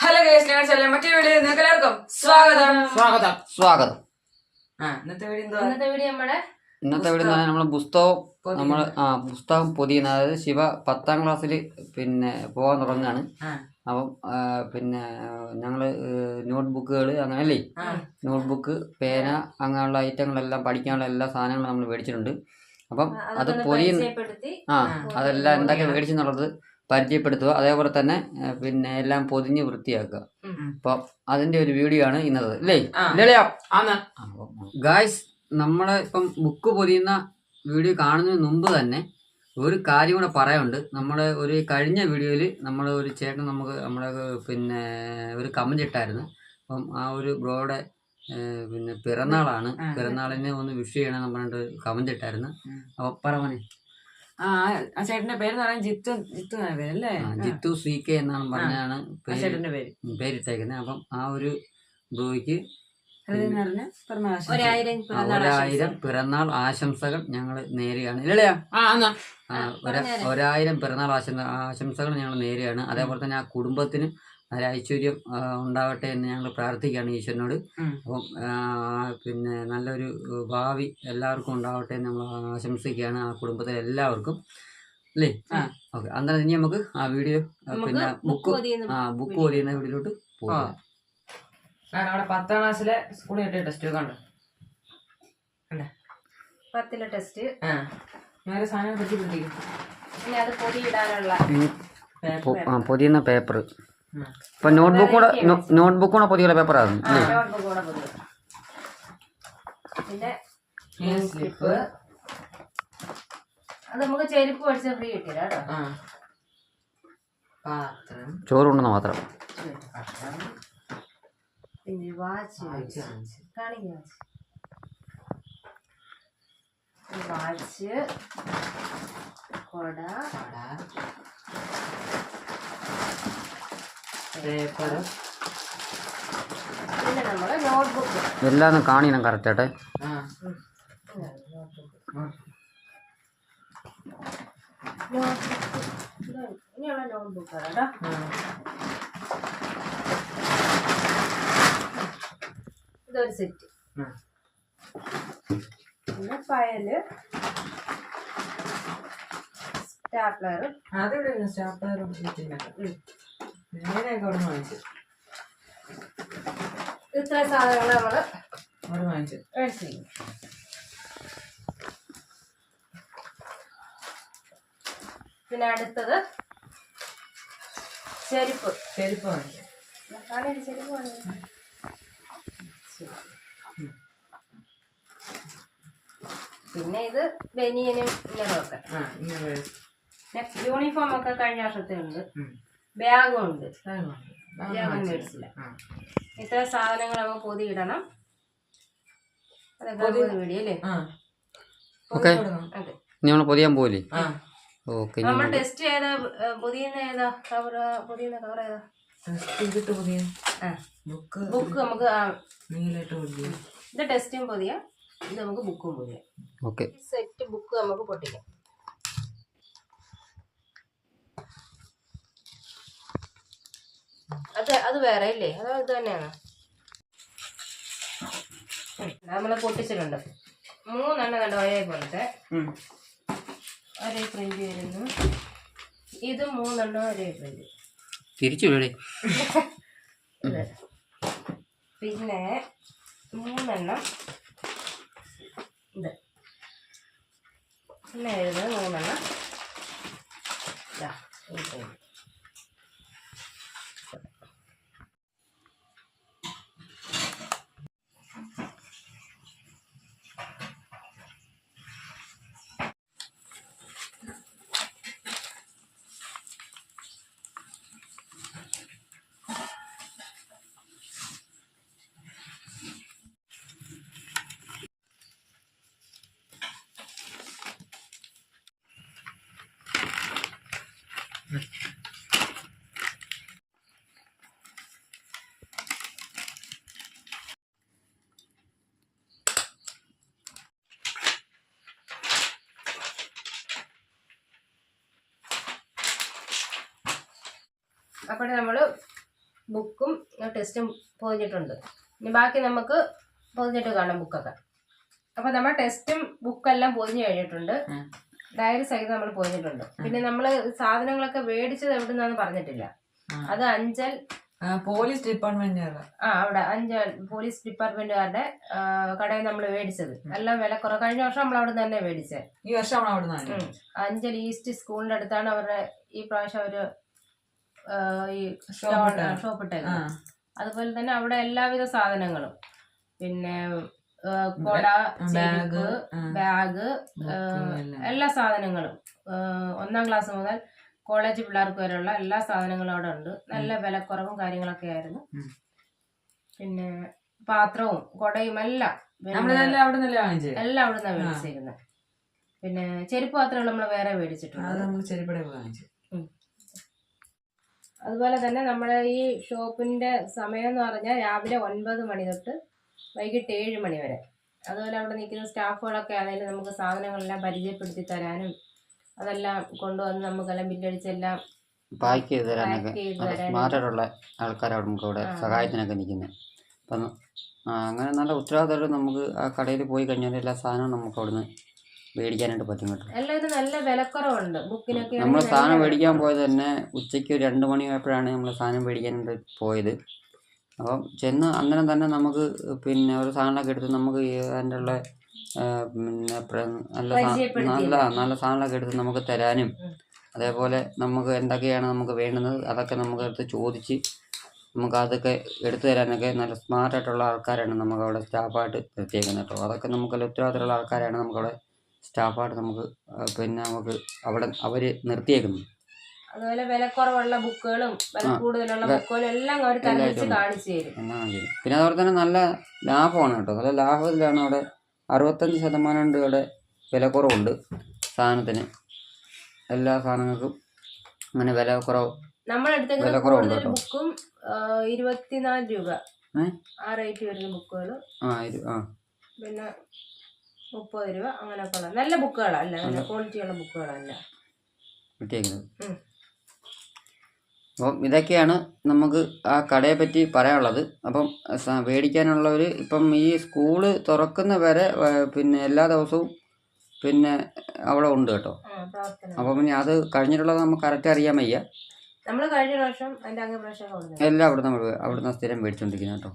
Hello guys ഞാൻ ചെല്ലാം മറ്റേ വീഡിയോ നിങ്ങൾക്ക് എല്ലാവർക്കും സ്വാഗതം. സ്വാഗതം. സ്വാഗതം. ആ ഇന്നത്തെ വീഡിയോ എന്താ? ഇന്നത്തെ വീഡിയോ നമ്മുടെ ഇന്നത്തെ വീഡിയോ എന്ന് പറഞ്ഞാൽ നമ്മൾ പുസ്തകം നമ്മൾ ആ പുസ്തകം പൊതിയുന്ന അതായത് ശിവ പത്താം ക്ലാസ്സിൽ പിന്നെ പോകാൻ തുടങ്ങുകയാണ്. അപ്പം പിന്നെ ഞങ്ങൾ നോട്ട്ബുക്കുകൾ അങ്ങനല്ലേ? അല്ലേ നോട്ട്ബുക്ക് പേന അങ്ങനെയുള്ള ഐറ്റങ്ങളെല്ലാം പഠിക്കാനുള്ള എല്ലാ സാധനങ്ങളും നമ്മൾ മേടിച്ചിട്ടുണ്ട്. അപ്പം അത് പൊതിയുന്ന ആ. അതെല്ലാം എന്തൊക്കെ മേടിച്ചെന്നുള്ളത് പരിചയപ്പെടുത്തുക. അതേപോലെ തന്നെ പിന്നെ എല്ലാം പൊതിഞ്ഞ് വൃത്തിയാക്കുക. അപ്പൊ അതിന്റെ ഒരു വീഡിയോ ആണ് ഇന്നത്. അല്ലേ? ഗായ്സ് നമ്മളെ ഇപ്പം ബുക്ക് പൊതിയുന്ന വീഡിയോ കാണുന്നതിന് മുമ്പ് തന്നെ ഒരു കാര്യം കൂടെ പറയാനുണ്ട്. നമ്മുടെ ഒരു കഴിഞ്ഞ വീഡിയോയിൽ നമ്മൾ ഒരു ചേട്ടൻ നമുക്ക് നമ്മുടെ പിന്നെ ഒരു കമന്റ് ഇട്ടായിരുന്നു. അപ്പം ആ ഒരു ബ്രോയുടെ പിന്നെ പിറന്നാളാണ്. പിറന്നാളിനെ ഒന്ന് വിഷ് ചെയ്യണമെന്ന് പറഞ്ഞിട്ട് കമന്റ് ഇട്ടായിരുന്നു. അപ്പൊ പറവനെ ആ ആ ചേട്ടന്റെ പേര് എന്ന് പറയാൻ ജിത്തു ജിത്തു എന്നാണ് പേര് അല്ലേ? ജിത്തു സി കെ എന്നാണ് പറഞ്ഞാണ് ചേട്ടന്റെ പേര്. പേരിട്ടേക്കുന്നത് അപ്പം ആ ഒരു ബ്രോയ്ക്ക് പിറന്നാൾ ഒരായിരം പിറന്നാൾ ആശംസകൾ ഞങ്ങൾ നേരെയാണ് ഇല്ലയാ? ഒരായിരം പിറന്നാൾ ആശംസകൾ ഞങ്ങൾ നേരെയാണ് അതേപോലെ തന്നെ ആ കുടുംബത്തിന് ഒരു ഐശ്വര്യം ഉണ്ടാവട്ടെ എന്ന് ഞങ്ങൾ പ്രാർത്ഥിക്കുകയാണ് ഈശ്വരനോട്. അപ്പം പിന്നെ നല്ലൊരു ഭാവി എല്ലാവർക്കും ഉണ്ടാവട്ടെ എന്ന് നമ്മൾ ആശംസിക്കുകയാണ് ആ കുടുംബത്തിലെ എല്ലാവർക്കും. അല്ലേ. ഓക്കെ. അന്നേരം ഇനി നമുക്ക് ആ വീഡിയോ നമുക്ക് പിന്നെ ബുക്ക് ആ ബുക്ക് പൊതിയുന്ന വീഡിയോയിലോട്ട് പോകാം. അവിടെ പത്താം ക്ലാസ്സിലെ സ്കൂളിൽ കിട്ടിയ ടെസ്റ്റ് ഉണ്ട് പത്തിലെ ടെസ്റ്റ്. ഞാൻ സാധനം പറ്റിപ്പിടിക്കും പിന്നെ അത് പൊതി ഇടാനുള്ള പൊ- ആ പൊതിയുന്ന പേപ്പർ. ഇപ്പൊ നോട്ട്ബുക്ക് കൂടെ നോട്ട്ബുക്ക് കൂടെ പൊതിയുള്ള പേപ്പറാണ് പിന്നെ സ്ലിപ്പ് അത് നമുക്ക് ചെരുപ്പ് പഠിച്ച ഫ്രീ കിട്ടില്ല പാത്രം. ചോറ് കൊണ്ടുവന്ന മാത്രം പിന്നെ വാച്ച് കട. പേപ്പർ എല്ലാം കാണിക്കണം കറക്റ്റായിട്ട് ഇതൊരു സെറ്റ് ആ. പിന്നെ ഫയൽ സ്റ്റാപ്ലർ അതെവിടെ സ്റ്റാപ്ലർ നേരെയൊക്കെ അവിടെ വാങ്ങിച്ചു. ഇത്ര സാധനങ്ങൾ നമ്മൾ അവിടെ വാങ്ങിച്ചു. മേടിച്ചിരിക്കും പിന്നെ അടുത്തത് ചെരുപ്പ്. ചെരുപ്പ് വാങ്ങിച്ചു. പിന്നെ ഇത് ബനിയനും ഇങ്ങനെ നെക്സ്റ്റ് യൂണിഫോം ഒക്കെ കഴിഞ്ഞ വർഷത്തെ ഉണ്ട്. ബാഗും ഉണ്ട് അത് വാങ്ങി. അത് ഞാൻ വാങ്ങിച്ചു. മേടിച്ചില്ല ആ. ഇത്ര സാധനങ്ങൾ നമ്മൾ പൊതി ഇടണം. അതൊക്കെ പൊതി- ഒരു അല്ലേ? ആ. ഓക്കെ. കൊടുക്കണം. അതെ. ഇനി നമ്മൾ പൊതിയാൻ ആ. നമ്മൾ ടെസ്റ്റ് ചെയ്ത പൊതിയുന്ന ഏതാ? കവർ പൊതിയുന്ന കവർ ഏതാ? ടെസ്റ്റ് ചെയ്തിട്ട് പുതിയ. ബുക്ക് നമുക്ക് ഇത് ടെസ്റ്റും പൊതിയാം. ഇത് നമുക്ക് ബുക്കും പൊതിയാം. സെറ്റ് ബുക്ക് നമുക്ക് പൊട്ടിക്കാം. അത് അത് വേറെ ഇല്ലേ? അത് ഇത് തന്നെയാണ്? നമ്മൾ പൊട്ടിച്ചിട്ടുണ്ട്. മൂന്നെണ്ണം കണ്ട? ഒരേ പോലത്തെ. ഒരേ പ്രിന്റ് വരുന്നു. ഇത് മൂന്നെണ്ണം ഒരേ പ്രിന്റ് തിരിച്ചു പിന്നെ മൂന്നെണ്ണം ഇത്. പിന്നെ എഴുതുന്നത് മൂന്നെണ്ണം. ഇതാ ഈ print. അപ്പോൾ നമ്മൾ ബുക്കും ടെസ്റ്റും പൊതിഞ്ഞിട്ടുണ്ട്. ഇനി ബാക്കി നമുക്ക് പൊതിഞ്ഞിട്ട് കാണാം ബുക്കൊക്കെ. അപ്പോൾ നമ്മൾ ടെസ്റ്റും ബുക്കെല്ലാം പൊതിഞ്ഞു കഴിഞ്ഞിട്ടുണ്ട്. ഡയറി സഹിതം നമ്മൾ പൊതിഞ്ഞിട്ടുണ്ട്. പിന്നെ നമ്മൾ സാധനങ്ങളൊക്കെ മേടിച്ചത് എവിടെ നിന്നാന്ന് പറഞ്ഞിട്ടില്ല അത് അഞ്ചൽ പോലീസ് ഡിപ്പാർട്ട്മെന്റ് ആ അവിടെ അഞ്ചൽ പോലീസ് ഡിപ്പാർട്ട്മെന്റുകാരുടെ കടയിൽ നമ്മൾ മേടിച്ചത്. എല്ലാം വില കുറവ്. കഴിഞ്ഞ വർഷം നമ്മൾ അവിടെ തന്നെ മേടിച്ചത് ഈ വർഷം അവിടെ. അഞ്ചൽ ഈസ്റ്റ് സ്കൂളിന്റെ അടുത്താണ് അവരുടെ ഈ പ്രാവശ്യം അവർ ഈ Shop ഇട്ടത്. ഷോപ്പ് ഇട്ടേക്കുന്നത് അതുപോലെ തന്നെ അവിടെ എല്ലാവിധ സാധനങ്ങളും. പിന്നെ കൊട ബാഗ് ബാഗ് എല്ലാ. സാധനങ്ങളും. ഒന്നാം ക്ലാസ് മുതൽ കോളേജ് പിള്ളേർക്ക് വരെയുള്ള എല്ലാ സാധനങ്ങളും അവിടെ ഉണ്ട്. നല്ല വിലക്കുറവും കാര്യങ്ങളൊക്കെ ആയിരുന്നു. പിന്നെ പാത്രവും കൊടയും എല്ലാം എല്ലാം അവിടെ നിന്നാണ് മേടിച്ചിരുന്നത് പിന്നെ ചെരുപ്പ് പാത്രങ്ങൾ നമ്മൾ വേറെ അത് മേടിച്ചിട്ടുണ്ട് നമ്മൾ ചെരുപ്പടെ വാങ്ങിച്ചു അതുപോലെ തന്നെ നമ്മുടെ ഈ ഷോപ്പിന്റെ സമയം എന്ന് പറഞ്ഞാൽ രാവിലെ ഒൻപത് മണി തൊട്ട് വൈകിട്ട് ഏഴ് മണി വരെ അതുപോലെ അവിടെ നിൽക്കുന്ന സ്റ്റാഫുകളൊക്കെ ആണെങ്കിലും നമുക്ക് സാധനങ്ങളെല്ലാം പരിചയപ്പെടുത്തി തരാനും അതെല്ലാം കൊണ്ടുവന്ന് നമുക്കെല്ലാം ബില്ലടിച്ചെല്ലാം പാക്ക് ചെയ്ത് തരാനൊക്കെ. സ്മാർട്ടായിട്ടുള്ള ആൾക്കാരാണ് നമുക്ക് ഇവിടെ ആ. സഹായത്തിനൊക്കെ നിൽക്കുന്നത് അപ്പം അങ്ങനെ നല്ല ഉത്തരവാദിത്തമായിട്ട് നമുക്ക് ആ കടയിൽ പോയി കഴിഞ്ഞാൽ എല്ലാ സാധനവും നമുക്ക് അവിടുന്ന് മേടിക്കാനായിട്ട് പറ്റും കേട്ടോ എല്ലാം ഇത് നല്ല വിലക്കുറവുണ്ട്. ബുക്കിനൊക്കെ നമ്മൾ സാധനം മേടിക്കാൻ. പോയത് തന്നെ ഉച്ചയ്ക്ക് ഒരു രണ്ട് മണിയായപ്പോഴാണ് നമ്മൾ സാധനം മേടിക്കാനായിട്ട് പോയത്. അപ്പം ചെന്ന് അന്നേരം തന്നെ നമുക്ക് പിന്നെ ഒരു സാധനമൊക്കെ എടുത്ത് നമുക്ക് അതിന്റെ ഉള്ള പിന്നെ നല്ല നല്ല നല്ല സാധനമൊക്കെ എടുത്ത് നമുക്ക് തരാനും. അതേപോലെ നമുക്ക് എന്തൊക്കെയാണ് നമുക്ക് വേണ്ടുന്നത് അതൊക്കെ നമുക്ക് എടുത്ത് ചോദിച്ച് നമുക്ക് അതൊക്കെ എടുത്തു തരാനൊക്കെ നല്ല സ്മാർട്ടായിട്ടുള്ള ആൾക്കാരാണ് നമുക്ക് അവിടെ സ്റ്റാഫായിട്ട് നിർത്തിയേക്കുന്നത് കേട്ടോ. അതൊക്കെ നമുക്ക് ഉത്തരവാദിത്തമുള്ള ആൾക്കാരാണ് നമുക്കവിടെ സ്റ്റാഫായിട്ട് നമുക്ക് പിന്നെ നമുക്ക് അവിടെ അവർ നിർത്തിയേക്കുന്നത് അതുപോലെ വിലക്കുറവുള്ള ബുക്കുകളും വില കൂടുതലുള്ള ബുക്കുകളും എല്ലാം അവർ. കാണിച്ചു തരും. പിന്നെ അതുപോലെ തന്നെ നല്ല ലാഭമാണ് കേട്ടോ. നല്ല ലാഭത്തിലാണ് അവിടെ അറുപത്തഞ്ച് ശതമാനം ഇവിടെ വിലക്കുറവുണ്ട് സാധനത്തിന്. എല്ലാ സാധനങ്ങൾക്കും അങ്ങനെ വില കുറവ് വില കുറവുണ്ട് കൂടുതൽ കേട്ടോ. ബുക്കും ഇരുപത്തിനാല് രൂപ? ആ റേറ്റ് വരുന്ന ബുക്കുകൾ ആ. പിന്നെ മുപ്പത് രൂപ അങ്ങനെയൊക്കെ ഉള്ള നല്ല ബുക്കുകളല്ല നല്ല ക്വാളിറ്റിയുള്ള ബുക്കുകളല്ല. അപ്പം ഇതൊക്കെയാണ് നമുക്ക് ആ കടയെ പറ്റി പറയാനുള്ളത്. അപ്പം മേടിക്കാനുള്ളവർ ഇപ്പം ഈ സ്കൂൾ തുറക്കുന്ന വരെ പിന്നെ എല്ലാ ദിവസവും പിന്നെ അവിടെ ഉണ്ട് കേട്ടോ. അപ്പം പിന്നെ അത് കഴിഞ്ഞിട്ടുള്ളത് നമുക്ക് കറക്റ്റ് അറിയാൻ വയ്യ. നമ്മൾ കഴിഞ്ഞ പ്രാവശ്യം എല്ലാം അവിടെ നമ്മൾ അവിടുന്ന് സ്ഥിരം മേടിച്ചുകൊണ്ടിരിക്കുന്നത് കേട്ടോ.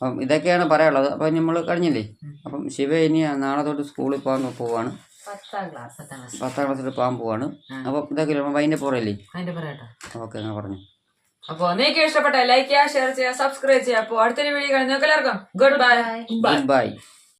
അപ്പം ഇതൊക്കെയാണ് പറയാനുള്ളത്. അപ്പം നമ്മൾ കഴിഞ്ഞില്ലേ? അപ്പം ശിവ ഇനി നാളെ തൊട്ട് സ്കൂളിൽ പോകാൻ പോവാണ്. പത്താം ക്ലാസ് പത്താം ക്ലാസ്സിൽ പോകാൻ പോവാണ്. അപ്പം ഇതൊക്കെ പുറയല്ലേ അതിന്റെ പറയട്ടോ ഓക്കെ അങ്ങനെ പറഞ്ഞു. അപ്പൊ നിങ്ങൾക്ക് ഇഷ്ടപ്പെട്ട ലൈക്ക് ചെയ്യുക ഷെയർ ചെയ്യുക സബ്സ്ക്രൈബ് ചെയ്യുക. അപ്പോൾ അടുത്തൊരു വീഡിയോ കാണുന്ന എല്ലാവർക്കും ഗുഡ് ബൈ ബൈ